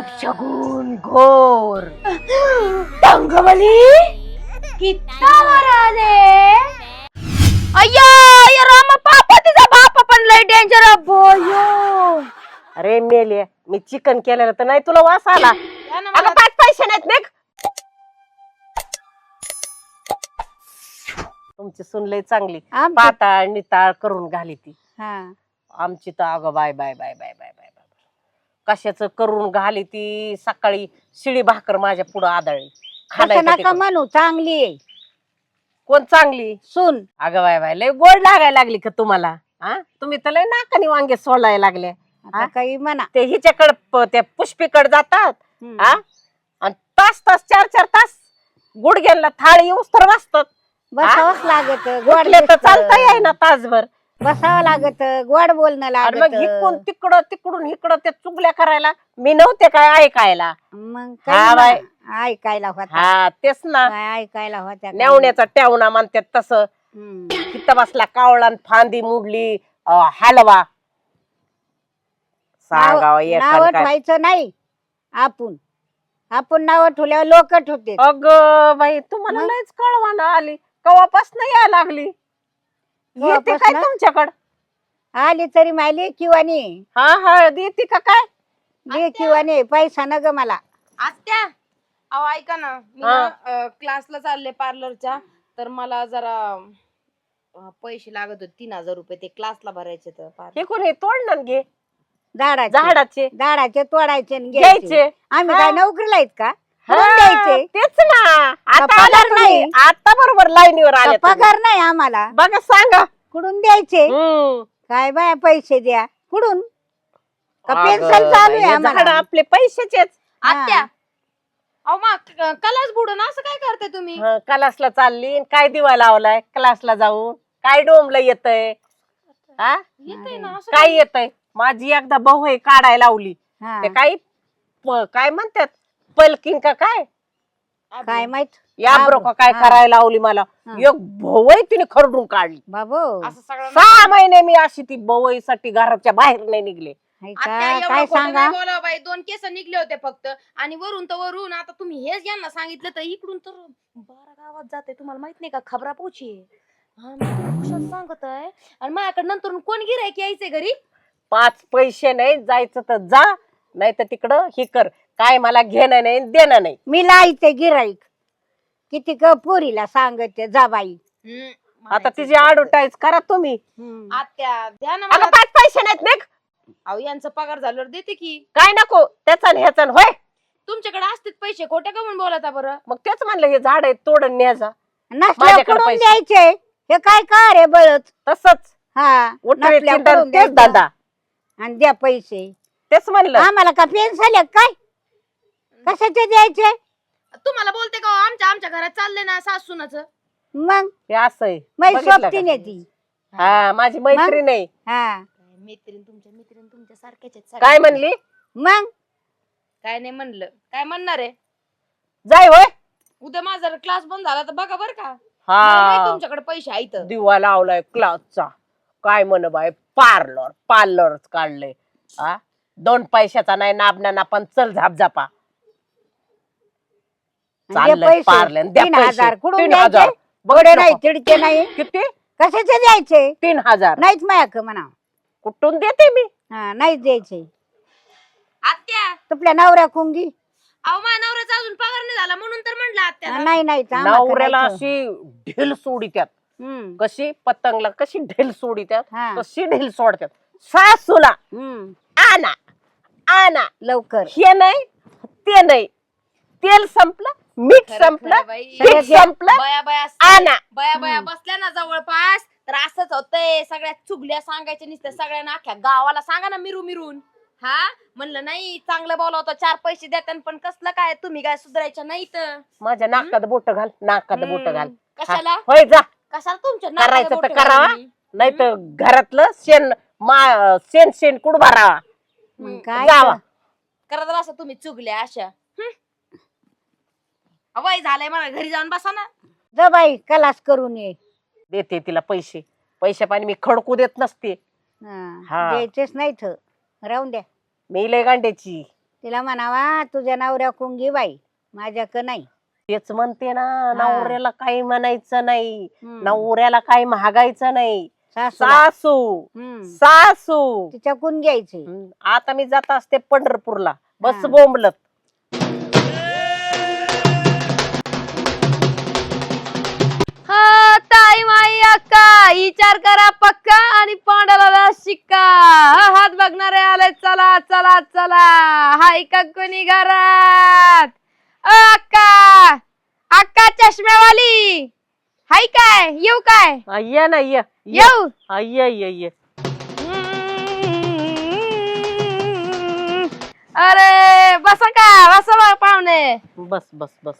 अपशगुन घोर. डंगबली कित्ता वराने अय्या या रामा पापा तिचा बाप पण लय डेंजर बोयो अरे मेले मी चिकन केलेलं तर नाही तुला वास आला. अगं पाच पैसे नाहीत निघ. तुमची सून लय चांगली. आमची- पाताळ निताळ करून घाली ती. हा. आमची तर अगं bye bye bye bye bye bye bye. कशाच करून घाली ती सकाळी शिळी भाकर माझ्या पुढं आदळली. नका तिकडं. म्हणू चांगली आहे. कोण चांगली? सून. अगं बाय बाय लय गोड लागायला लागली का तुम्हाला? हा? तुम्ही तर लय नाकानी वांगे सोडायला लागले. आता हा? काही म्हणा. ते हिच्याकडे त्या पुष्पीकडे जातात हम्म. हा? आणि तास तास चार चार तास गुडघ्यांना थाळी येऊस तर वाचतात बसावंच लागत गोड उठले तर. चालता येईना तासभर. बसावं लागत गोड बोलणं आणि मग लागत तिकडं तिकडून इकडं ते चुगल्या करायला मी नव्हते काय ऐकायला मग हा काही बाय. म्हणा. ऐकायला होता हा तेच ना काय ऐकायला होत्या काय. नेवण्याचा टेवणा म्हणतात तसं हम्म. तिथं बसला कावळा आणि फांदी मुडली अं, हलवा सांगावं नाव काय ठेवायचं नाही आपण आपण नाव ठेवल्यावर लोक ठेवते अग बाई तुम्हाला मग? लयच कळवाना आली कवापासून यायला लागली येते काय? तुमच्याकडं? आली तरी मायली किंवा नाही हा हा देते का काय? दे किंवा नाही पैसा न ग मला. आत्या अहो ऐका ना मी हा. ना, क्लासला चालले पार्लरच्या तर मला जरा अ, पैसे लागत होते तीन हजार रुपये ते क्लासला भरायचे तर पार्लर. हे कोणी तोडणार घे. झाडाचे. झाडाचे. झाडाचे तोडायचे आणि घ्यायचे. घ्यायचे. आम्ही हा. काय नोकरीला आहेत का? हा, द्यायचे. तेच ना. आता पगार आला. नाही. आता बरोबर लाईनीवर का आले तुम्ही. पगार नाही आम्हाला. बघा सांगा. कुठून द्यायचे? हम्म. काय बाय पैसे द्या. कुठून? का अगं चालू आहे हे आम्हाला? आपले पैशाचेच. आत्या. अहो मग कलाच बुडून असं काय करते तुम्ही? हं, क्लासला चालली आणि काय दिवा लावलाय? क्लासला जाऊन. काय डोंबलं येतय? हा? येते ना असं काय येतय? माझी एकदा भाऊ आहे काढायला लावली. हा. ते काही प- काय म्हणतात? पलकिन का काय? काय माहीत? या हा, ब्रो का काय हा. करायला लावली मला? हा. एक भवई तिने खरडून काढली. बाबू. असं सगळं सहा महिने मी अशी ती भवईसाठी घराच्या बाहेर नाही निघले. हाय आत्या का? एवढं काय खोटं सांगा? नाही बोलावं बाई. दोन केस निघले होते फक्त. आणि वरून तर वरून आता तुम्ही हेच यांना सांगितलं तर इकडून तर बारा गावात जाते. तुम्हाला माहीत नाही का? खबरा पोची सांगत आहे? आणि माझ्याकडे नंतर कोण गिरायक यायचंय घरी? पाच पैसे नाही जायचं तर जा नाही तर तिकडं हे कर. काय मला घेणं नाही देणं नाही. मी लाईते गिराईक किती क पोरीला सांगते जा बाई. हम्म, आता म्हणायचं तिची. ऍडव्हर्टाईज करा तुम्ही. हम्म. आत्या द्या ना अगं मला. पाच पैसे नाहीत नाही अहो यांचा पगार झाल्यावर देते की. काय नको त्याचा न ह्याचा न होय. तुमच्याकडे असतेच पैसे खोटे का म्हणून बोलता बरं? मग तेच म्हणलं हे झाड आहे तोडून न्यायचा नसल्या माझ्याकडे कुठून पैसे. द्यायचे हे काय का रे बळच तसंच. हा उठले नसल्या चिंतन कुठून तेच द्यायचं? दादा. आणि द्या पैसे. तेच म्हणलं. आम्हाला का पेन्शन आहे काय? कशाचे द्यायचे? तुम्हाला बोलते का हो, आमच्या आमच्या घरात चाललंय ना सासूनच. मग? हे असं आहे. माझी बघितलं का? सोबतीने ती. हा माझी मैत्रीण आहे. हा. मैत्रीण तुमच्या मैत्रीण तुमच्या सारख्याच आहेत सगळ्या. काय म्हणली? मग? काय नाही म्हणलं. काय म्हणणार आहे? जाय होय. उद्या माझा क्लास बंद झाला तर बघा बर का. मला माहीत हा तुमच्याकडे पैसे आहेत. दिवा लावलाय क्लासचा. काय म्हण बाय पार्लर पार्लर काढलंय. हा? दोन पैशाचा नाही नाबना ना पण चल झाप झापा. चाललंय द्या तीन पैसे. हजार कुठून तीन द्यायचे? हजार. बडे बघितलं नाही? तिडके नाही. किती? कशाचे द्यायचे? तीन हजार. नाहीच मायाक म्हणा कुठून देते मी? हा नाहीच द्यायचे. आत्या. तुपल्या नवऱ्या कुंगी. अहो माझ्या नवऱ्याचा अजून पगार नाही झाला म्हणून तर म्हणलं आत्या नाही नाही तर आम्हाला नवऱ्याला करायचं. अशी ढील सोडित्यात. हम्म, कशी? पतंगला कशी ढील सोडित्यात? हा, तशी ढील सोडत्यात? सासूला. हम्म, आना आना लवकर. हे नाही ते नाही. तेल संपलं मीठ खरं- संपलं खरं बाई. पीठ संपलं बया बया आना बया बया. बसल्या ना जवळपास. तर असंच होतंय. सगळ्या चुगल्या सांगायच्या नुसत्या सगळ्यांना अख्ख्या गावाला सांगा ना मिरू मिरून. हा? म्हणलं नाही चांगलं बोलावतं चार पैसे देतात पण कसलं काय? तुम्ही काय सुधारायच्या नाही तर माझ्या नाकात बोट घाल नाकात बोट घाल. कशाला? होय जा. कशाला तुमच्या करायचं तर बोटं करावा. घालून? नाही तर घरातलं शेण मा शेण शेण कुड भरावा? मग काय जावा. करत बसा तुम्ही चुगल्या अशा? वय झालंय मला घरी जाऊन बसा ना. जा बाई कलास करून ये. देते तिला पैसे. पैसे पाणी मी खडकू देत नसते. हा, हा. द्यायचेच नाही तर राहून द्या. मी लय गांड्याची. तिला म्हणावा तुझ्या नवऱ्या कुंगी बाई. माझ्याक नाही. तेच म्हणते ना नवऱ्याला काही म्हणायचं नाही. हम्म. नवऱ्याला काही महागायचं नाही. सासूला. सासू. हम्म. सासू. तिच्याकून घ्यायचे. हम्म, आता मी जात असते पंढरपूरला. बस हा. बोंबलत. अक्का विचार करा पक्का आणि पांडाला शिक्का. हात बघणारे आले चला चला चला. हाय का कोणी घरात. अक्का अक्का चष्म्यावाली. हाय काय येऊ काय? आ, ये ना ये ये. येऊ. आ, ये ये ये अरे बसा का बसा बा पाहुणे. बस बस बस.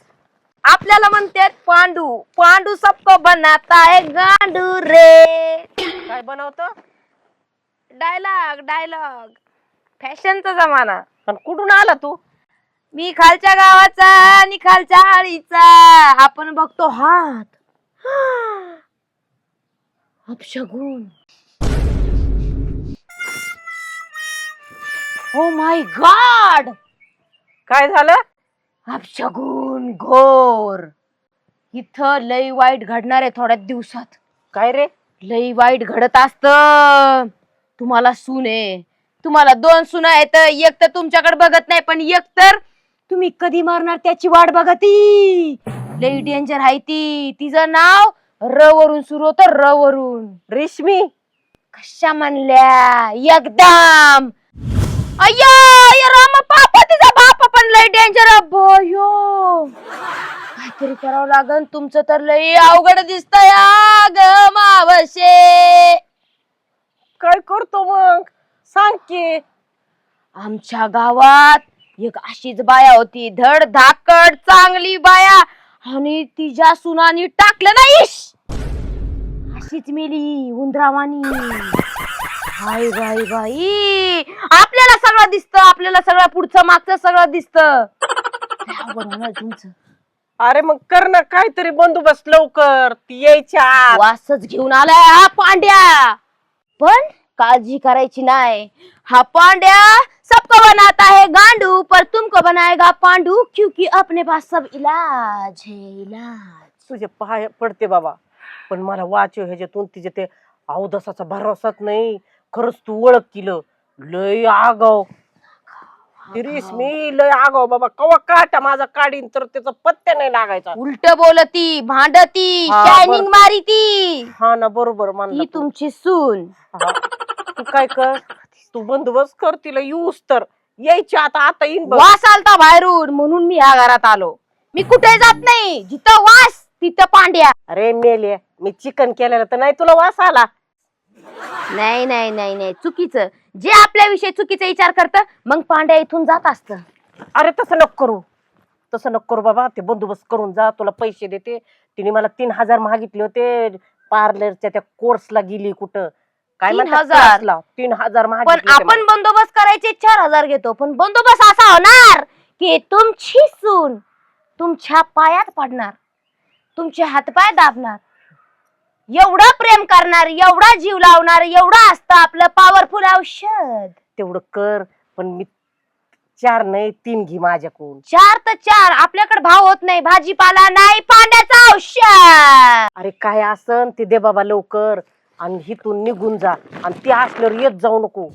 आपल्याला म्हणतात पांडू पांडू सबको बनाता है गांडू रे. काय बनवतो? Dialogue dialogue. फॅशनचा जमाना. आणि कुठून आला तू? मी खालच्या गावाचा आणि खालच्या आळीचा. आपण बघतो हात. अपशगुन. हो माय गॉड काय झालं? अपशगुन. घोर. इथं लय वाईट घडणार आहे थोड्याच दिवसात. काय रे? लई वाईट घडत असत. तुम्हाला सून आहे. तुम्हाला दोन सुना आहेत. एक तर तुमच्याकडे बघत नाही पण एक तर तुम्ही कधी मारणार त्याची वाट बघती? लई डेंजर आहे ती. तिचं नाव र वरून सुरू होतं र वरून रेशमी. कशा म्हणल्या एकदम. अय्या अय्या रामा पापा तिचा बाप पण लय डेंजर भयो काहीतरी करावं लागन. तुमचं तर लय अवघड दिसतंय. ग मावशे. काय करतो मग? सांग की. आमच्या गावात एक अशीच बाया होती. धड धाकड चांगली बाया. आणि तिच्या सुनानी टाकलं नाहीस अशीच मेली उंदरावानी हाय बाई बाई आपल्याला सगळं दिसतं आपल्याला सगळं पुढचं मागचं सगळं दिसतं. लय अवघड होणार तुमचं. अरे मग कर ना काहीतरी बंदोबस्त लवकर. ती यायच्या आत. वासच घेऊन आलाय हा पांड्या. पण काळजी करायची नाही. हा पांड्या सबको बनाता है गांडू पर तुमको बनाएगा पांडू क्योंकि अपने पास सब इलाज है इलाज. तुझे पाय पडते बाबा. पण मला वाचव ह्याच्यातून तिचे ते अवदसाचा भरोसाच नाही. खरंच तू ओळख केलं. लय आगाव. रेशमी लय आगाव बाबा. कवा काटा माझा काढीन तर त्याचा पत्त्या नाही लागायचा. उलट बोलती भांडती हा, शायनिंग बर. मारी ती हा ना बरोबर ती तू. तुमची सून. हा. तू काय कर? तू बंदोबस्त कर तिला येऊस तर. यायची आता आता येईन बघ. वास आलता बाहेरून म्हणून मी ह्या घरात आलो. मी कुठे जात नाही. जिथं वास तिथं पांड्या. अरे मेले मी चिकन केलेलं तर नाही तुला वास आला. नाही नाही नाही नाही. चुकीचं. जे आपल्याविषयी चुकीचा विचार करत मग पांड्या इथून जात असत. अरे तसं नको करू. तसं नको करू बाबा. ते बंदोबस्त करून जा. तुला पैसे देते. तिने मला तीन हजार मागितले होते. पार्लरच्या त्या कोर्सला गेली कुठं? काय तीन म्हणतात हजार? classला. तीन हजार पण मागितले होते आपण बंदोबस्त करायचे चार हजार घेतो. पण बंदोबस्त असा होणार की तुमची सून तुमच्या पायात पडणार. तुमचे हातपाय दाबणार. एवढं प्रेम करणार एवढा जीव लावणार एवढं असतं आपलं पॉवरफुल औषध. तेवढं कर पण मी चार नाही तीन घे माझ्याकडून. चार तर चार आपल्याकडे भाव होत नाही भाजीपाला नाही पाण्याचं औषध. अरे काय असन ते दे बाबा लवकर आणि हिथून निघून जा आणि ते असल्यावर येत जाऊ नको.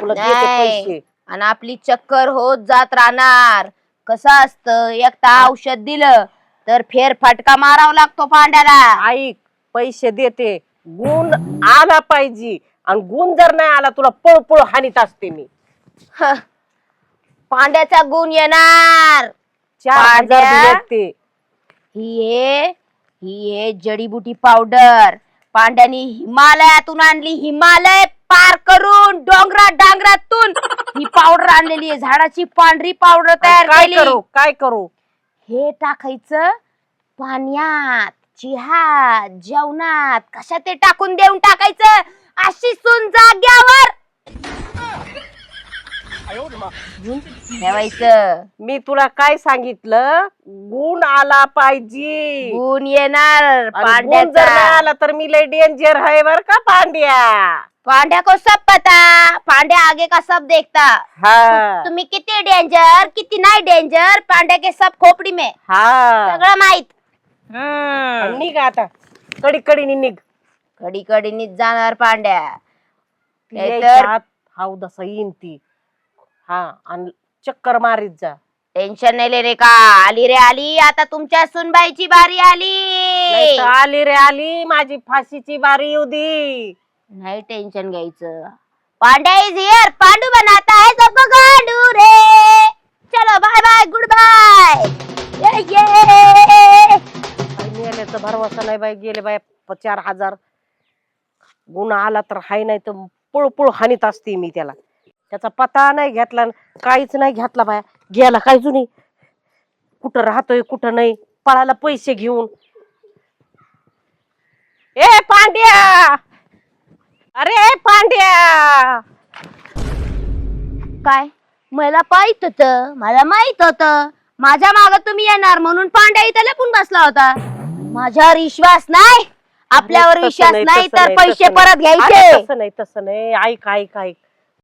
तुला देते नाही. पैसे. आणि आपली चक्कर होत जात राहणार. कसं असतं एकटा औषध दिलं तर फेर फटका मारावा लागतो पांड्याला. ऐक पैसे देते. गुण आला पाहिजे. आणि गुण जर नाही आला तुला पळ पळ हानीत असते मी. ह. पांड्याचा गुण येणार. चार हजार पांड्या? दिलेत ते. ही आहे ही आहे जडीबुटी पावडर. पांड्यानी हिमालयातून आणली. हिमालय पार करून डोंगरा डांगरातून ही पावडर आणलेली आहे. झाडाची पांढरी पावडर तयार काय केली. करू काय करू? हे टाकायचं पाण्यात. चिहात जेवणात कशात ते टाकून देऊन टाकायचं? अशी सून जाग्यावर! ठेवायचं. मी तुला काय सांगितलं? गुण आला पाहिजे. गुण येणार आणि गुण जर नाही पांड्याचा आला तर मी लय डेंजर आहे बर का पांड्या? पांड्या को सब पता पांड्या आगे का सब देखता? हा. तुम्ही किती डेंजर किती नाही डेंजर पांड्या के सब खोपडी में? हा. सगळं माहीत. आणि निघ आता. कडी कडीने निघ. कडी कडीनीच जाणार पांड्या. नाहीतर- यायच्या आत येईन ती. हा आणि चक्कर मारीत जा. टेन्शन नाही ले रे का. आली रे आली. आता तुमच्या सुनबाईची बारी आली. नाहीतर आली रे आली. माझी फाशीची बारी येऊ दे. नाही टेन्शन घ्यायचं. पांड्या इज हिअर पांडू बनाता है सबको गांडू रे. चलो बाय बाय गुड बाय ये ये मेल्याचा भरवसा नाही बाई गेले बाय चार हजार. गुन्हा आला तर हाय नाही तर पळ हानीत असते मी त्याला. त्याचा पत्ता नाही घेतला काहीच नाही घेतला बाया. गेला काय जुनी? कुठं राहतोय कुठं नाही? पळाला पैसे घेऊन. ए पांड्या! अरे पांड्या! काय? मला पाहित होत मला माहीत होत. माझ्या माग तुम्ही येणार म्हणून पांड्या इथं लपून बसला होता. माझ्यावर विश्वास नाही आपल्यावर तसं विश्वास नाही, नाही तसं तर नाही, पैसे तसं परत नाही. अरे घ्यायचे तसं नाही तसं नाही. ऐक ऐक ऐक.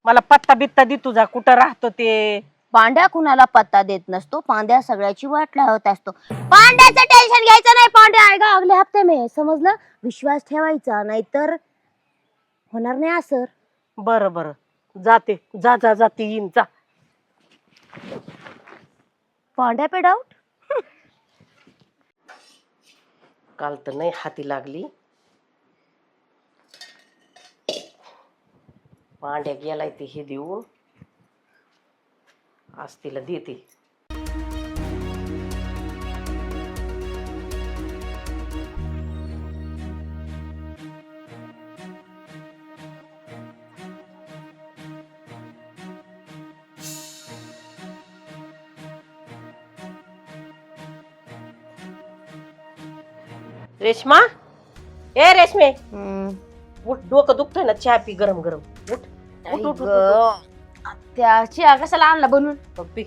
मला पत्ता बित्ता दे तुझा कुठं राहतो ते. पांड्या कुणाला पत्ता देत नसतो? पांड्या सगळ्याची वाट लावत असतो. पांड्याचं टेन्शन घ्यायचं नाही पांड्या आहे का अगले हप्ते मे. समजलं? विश्वास ठेवायचा नाहीतर होणार नाही असर. बर बर. जाते. जा जा जाते येईन. जा. पांड्या पेड आउट काल तर नाही हाती लागली. पांड्या गेलाय ते हे देऊन. आज तिला देते. रेश्मा? ए रेशमे. उठ डोकं दुखतोय ना चहा पी गरम गरम. उठ. उठ उठ, उठ, उठ, त्याची कशाला आणला बनून उठ. पी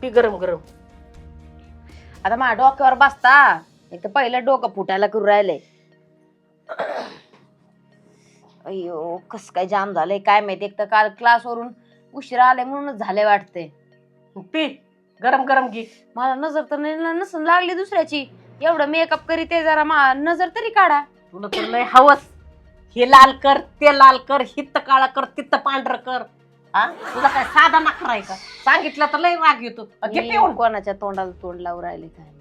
पी गरम गरम. आता माझ्या डोक्यावर बसता. एक तर पहिलं डोकं फुटायला करू राहिलंय अय्यो कस काय जाम झालंय काय माहिती. एक तर काल क्लासवरून उशिरा आले म्हणूनच झाले वाटते पी. गरम गरम घे. मला नजर तर नाही नसून लागली दुसऱ्याची. एवढं मेकअप करी ते जरा मा नजर तरी काढा. तुला तर लय हवस. हे लाल कर ते लाल कर हित्त काळा कर तित्त पांढर कर. हा? तुला काय साधा नखरा आहे का? सांगितलं तर लय राग येतो. अ, घे मी पिऊन. कोणाच्या तोंडाला तोंड लावून राहिले काय माहीत?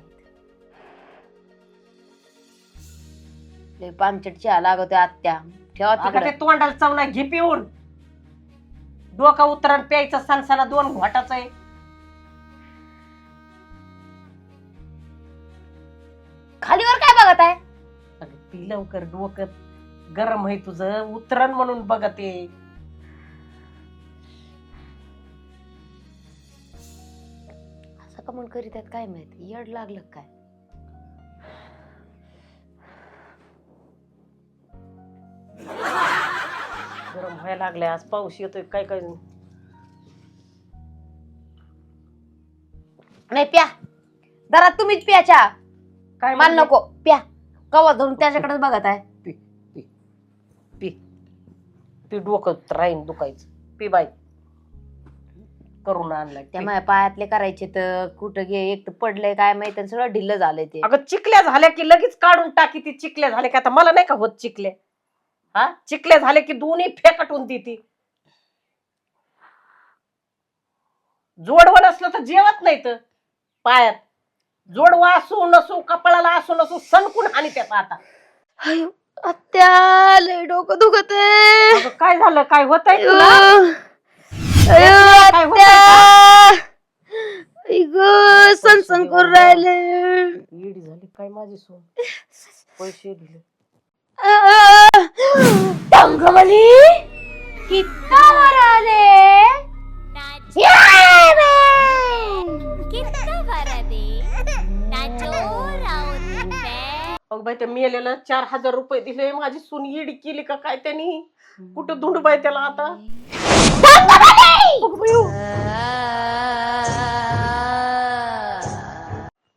लय पामचट चहा लागवते आत्या. ठेवा अगं तिकडे. ते तोंडाला चव नाही. घे पिऊन. डोका उतरण प्यायचं सणसणा दोन घोटाच आहे. बघत आहे? अगं पी लवकर डोकं गरम आहे तुझं. उतरण म्हणून बघते असं का म्हणून करीत आहेत? काय माहिती? येड लागलं काय? गरम व्हायला लागले आज पाऊस येतोय. काय काय? नाही प्या. जरा तुम्हीच प्या चहा. काय मला म्हणले? नको. प्या. कवा धरून त्याच्याकडेच बघत आहे. P P P. पी डोकं राहीन दुखायचं. पी बाई. करून आणलाय. त्या पी. माझ्या पायातले करायचे तर कुठं गे एक तर पडलंय काय माहिती आणि सगळं ढिल्ल झालंय ते. अगं चिकल्या झाल्या की लगेच काढून टाकी ती. चिकल्या झाल्या की आता मला नाही का होत चिकल्या हा? चिकल्या झाल्या की दोन्ही फेकटून देती जोडवं नसलं तर जेवत नाही तर. पायात. जोडवा असू नसू कपाळाला असू नसू सणकून आणि त्याचा आता. आत्या लय डोकं दुखत अगं, काय झालं? काय होतंय तुला? काय होतंय सनसन करून राहिले. येडी झाली काय माझी सोन? पैसे दिले. टंगमली कितना वर आले? कितना वरदे अगं बाई त्या मेलेला चार हजार रुपये दिले. माझी सून येडी केली का काय त्यांनी? कुठं धुंड बाई त्याला आता? अगं बाई,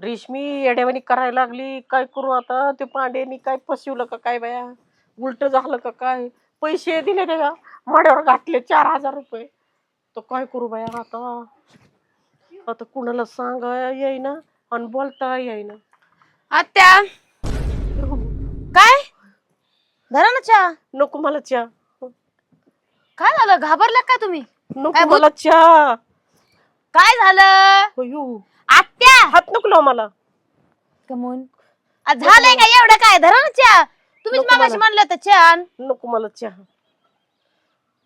रेशमी येड्यावानी करायला लागली. काय करू आता? ते पांडेनी काय फसवलं का काय बाया? उलट झालं का काय? पैसे दिले त्याच्या माड्यावर घातले चार हजार रुपये. तर काय करू बाया आता? आता कुणाला सांगा येईना आणि बोलता येईना. आत्या! काय? धरा ना चहा. नको मला चहा. काय झालं? घाबरल्या काय तुम्ही? काय नको बोल- मला चहा. काय झालं? अयो आत्या! हात नको लाव मला. कमून. आ, झालंय का एवढं काय? धरा ना चहा. तुम्हीच नको मागाशी. म्हणलं होतं चहा. आण. नको मला चहा.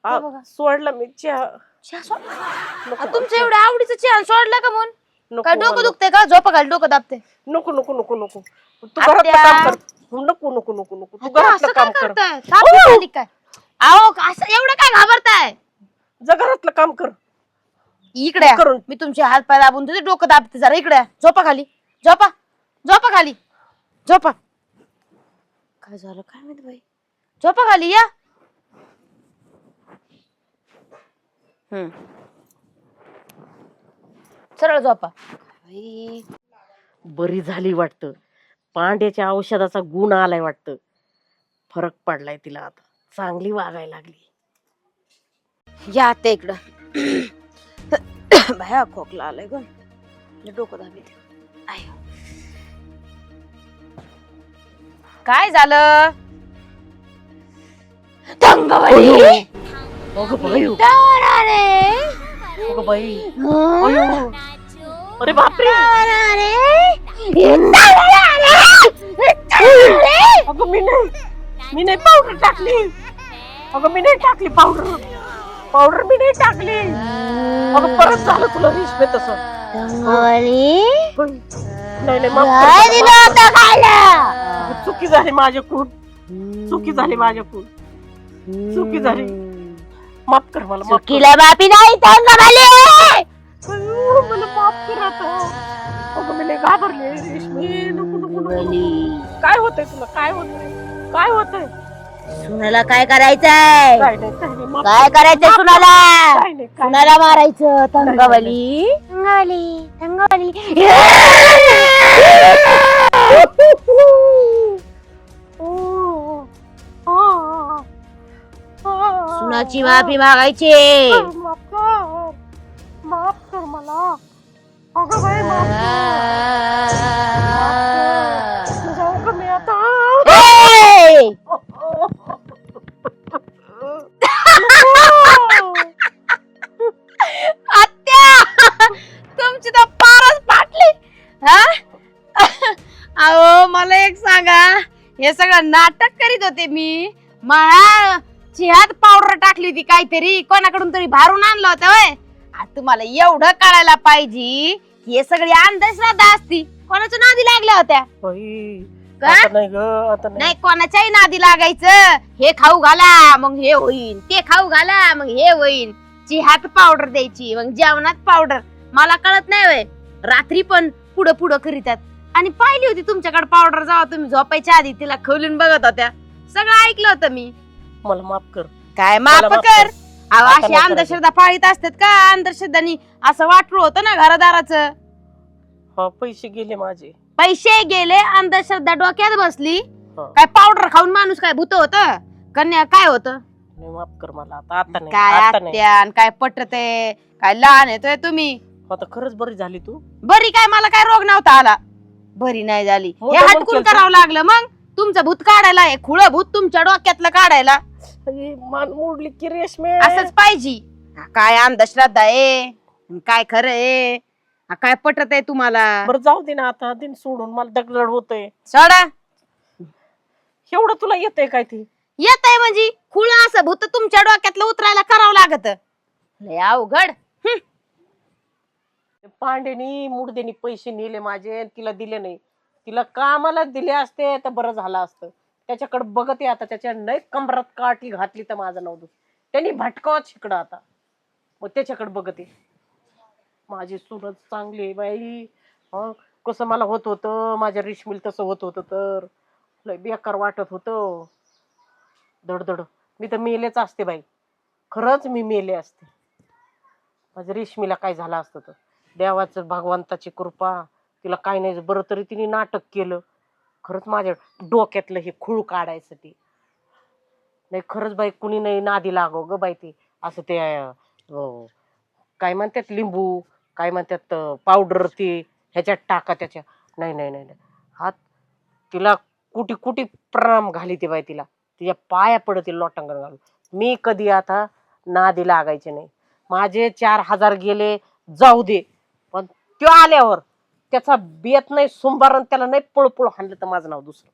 आ, बघा. सोडला मी चहा. चहा सोड. नको. आ, मला तुमचं चहा. एवढं आवडीचं चहा सोडलं का म्हणून? नको काय डोकं मला. दुखतंय का? झोपा घाल डोकं दाबते नको नको नको नको. तू आत्या. घरातलं काम कर. नको नको नको नको. तू आता घरातलं असं काय काम कर. करताय? ताप झाली काय? अहो असं एवढं काय घाबरताय? जा घरातलं काम कर. इकडे या. करून. मी तुमचे हात पाय दाबून तुझे डोकं दाबते जरा. इकडे या. झोपा खाली. झोपा. झोपा खाली. झोपा. काय झालं? काय माहिती बाई? झोपा खाली या. हम्म. सरळ झोपा. बाई, बरी झाली वाटतं. पांड्याच्या औषधाचा गुण आलाय वाटतं. फरक पडलाय तिला आता. चांगली वागायला लागली. या ते इकडं. बाया खोकला आलाय ग. लय डोकं दाबी काय झालं? तंगवली अगं बाई अगं बाई अयो. अरे बापरे अगं मी नाही मी नाही पावडर टाकली अगं मी नाही टाकली पावडर पावडर मी नाही टाकली अगं परत झालं तुला रेशमे तसं नाही नाही माफ कर मला, अगं, चुकी झाली माझ्याकडून चुकी झाली माझ्याकडून चुकी झाली माफ कर मला माफ कर. चुकीला बापी नाही अयो, मला माफ कर आता. अगं मी लय घाबरले. रेशमी नको नको नको काय होतंय तुला? काय होतंय? काय होतंय? सुनाला काय करायचंय? काय नाही काय नाही माफ काय करायचंय सुनाला? काय नाही काय सुनाला मारायचं तंगवली. तंगवली तंगवली. सुनाची माफी मागायची माफ कर माफ कर मला अगं बाई माफ कर जाऊ का मी आता ए! आत्या तुमची तर पारच फाटली हा अहो मला एक सांगा हे सगळं नाटक करीत होते मी मला चिहात पावडर टाकली होती काहीतरी. कोणाकडून तरी भारून आणलं होतं आ, तुम्हाला एवढं कळायला पाहिजे हे सगळी अंधश्रद्धा असती. कोणाच्या नादी लागल्या होत्या? का? आता नाही ग आता नाही. नाही कोणाच्याही नादी लागायचं. हे खाऊ घाला मग हे होईल ते खाऊ घाला मग हे होईल चिहात पावडर द्यायची मग जेवणात पावडर. मला कळत नाही वय रात्री पण पुढं पुढं करीतात. आणि पाहिली होती तुमच्याकडे पावडर जेव्हा तुम्ही झोपायच्या आधी तिला खोलून बघत होत्या. सगळं ऐकलं होतं मी. मला माफ कर. काय मला माफ माफ कर? कर. अहो, आता अशी नाही अंधश्रद्धा पाळीत असतात का? अंधश्रद्धानी असं वाटलं होतं ना घरादाराचं? हा पैसे गेले माझे. पैसे गेले अंधश्रद्धा डोक्यात बसली. हा. काय पावडर खाऊन माणूस काय भूत होत? कन्या काय होतं? नाही माफ कर मला आता आता नाही काय आता नाही. आत्या आणि काय पटत काय लहान येतोय तुम्ही? आता खरंच बरी झाली तू? बरी काय? मला काय रोग नव्हता आला. बरी नाही झाली. हो, हे तर मग हटकून केलतं. करावं लागलं मग? तुमचं भूत काढायला हे खुळ भूत तुमच्या डोक्यातलं काढायला. अरे, मान मोडली की रेशमे. असंच पाहिजे. हा, काय अंधश्रद्धा आहे काय खरं आहे हा, काय पटत आहे तुम्हाला? बरं जाऊ दे ना आता दिन सोडून मला दगदग होतय. सोडा. एवढं तुला येतंय काय ते? येत आहे म्हणजे खुळ असं भूत तुमच्या डोक्यातलं उतरायला करावं लागत. लय अवघड. हं. पांडेनी मुडदेनी पैसे नेले माझे आणि तिला दिले नाही. तिला कामाला दिले असते तर बरं झालं असतं. त्याच्याकडे बघते आता त्याच्या नाही कमरात काठी घातली तर माझं नवदूत त्यांनी भटकावत शिकडं आता. मग त्याच्याकडे बघते. माझी सुरत चांगली आहे बाई. हं, कसं मला होत होतं. माझ्या रिश्मील तसं होत होतं तर. लय बेकार वाटत होतं. धडधड. मी तर मेलेच असते बाई. खरंच मी मेले असते. माझ्या रेशमीला काय झालं असतं तर. देवाचं भगवंताची कृपा. तिला काय नाही बरं तरी तिने नाटक केलं. खरंच माझ्या डोक्यातलं हे खूळ काढायसाठी. नाही खरंच बाई कुणी नाही नादी लागो ग बाई ती. असं ते अं, काय म्हणतात लिंबू काय म्हणतात पावडर ती ह्याच्यात टाका त्याच्या. नाही नाही नाही नाही. हात तिला कुटी कुटी प्रणाम घाली ते बाई तिला. तिच्या पाया पडतील लोटांगण घालून. मी कधी आता नादी लागायचे नाही. माझे चार हजार गेले जाऊ दे. पण त्यो आल्यावर त्याचा बेत नाही सोमवार त्याला नाही पळपळ हाणलं तर माझं नाव दुसरं.